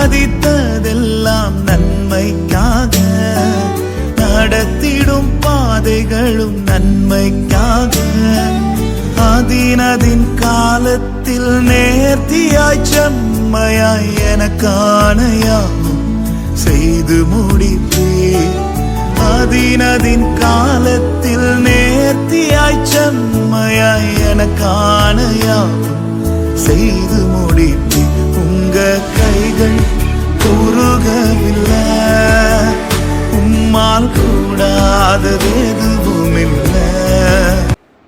சாதித்ததெல்லாம் நன்மைக்காக நடத்திடும் பாதைகளும் நன்மைக்காக. அதினதின் காலத்தில் நேர்த்தியாய் செம்மையாய் எனக்கானையாவும் செய்து முடிப்பே அதினதின் காலத்தில் நேர்த்தியாய் செம்மையாய் எனக்கானையாவும் செய்து முடிப்பே கண்கள் குறுகவில்லை. உம்மால் கூடாதது எதுவும்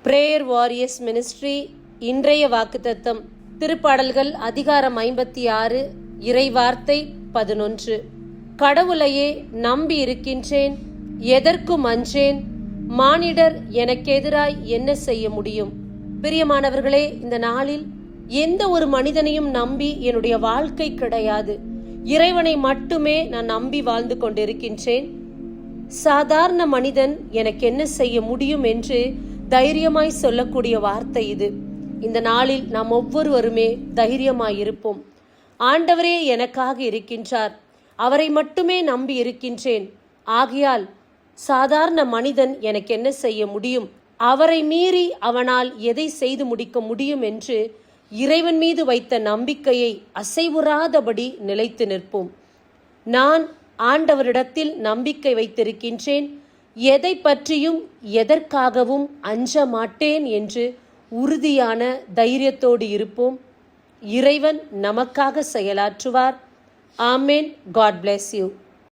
பிரேயர் வாரியர்ஸ் மினிஸ்ட்ரி இன்றைய வாக்குத்தத்தம் திருப்பாடல்கள் அதிகாரம் ஐம்பத்தி ஆறு இறைவார்த்தை பதினொன்று. கடவுளையே நம்பி இருக்கின்றேன் எதற்கும் அஞ்சேன் மானிடர் எனக்கெதிராய் என்ன செய்ய முடியும்? பிரியமானவர்களே இந்த நாளில் எந்த ஒரு மனிதனையும் நம்பி என்னுடைய வாழ்க்கை கிடையாது. இறைவனை மட்டுமே நான் நம்பி வாழ்ந்து கொண்டிருக்கின்றேன். சாதாரண மனிதன் எனக்கு என்ன செய்ய முடியும் என்று தைரியமாய் சொல்லக்கூடிய வார்த்தை இது. இந்த நாளில் நாம் ஒவ்வொருவருமே தைரியமாய் இருப்போம் ஆண்டவரே எனக்காக இருக்கின்றார். அவரை மட்டுமே நம்பி இருக்கின்றேன். ஆகையால் சாதாரண மனிதன் எனக்கு என்ன செய்ய முடியும்? அவரை மீறி அவனால் எதை செய்து முடிக்க முடியும் என்று இறைவன் மீது வைத்த நம்பிக்கையை அசைவுறாதபடி நிலைத்து நிற்போம். நான் ஆண்டவரிடத்தில் நம்பிக்கை வைத்திருக்கின்றேன். எதை பற்றியும் எதற்காகவும் அஞ்ச மாட்டேன் என்று உறுதியான தைரியத்தோடு இருப்போம். இறைவன் நமக்காக செயலாற்றுவார். ஆமேன். God bless you